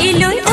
alloy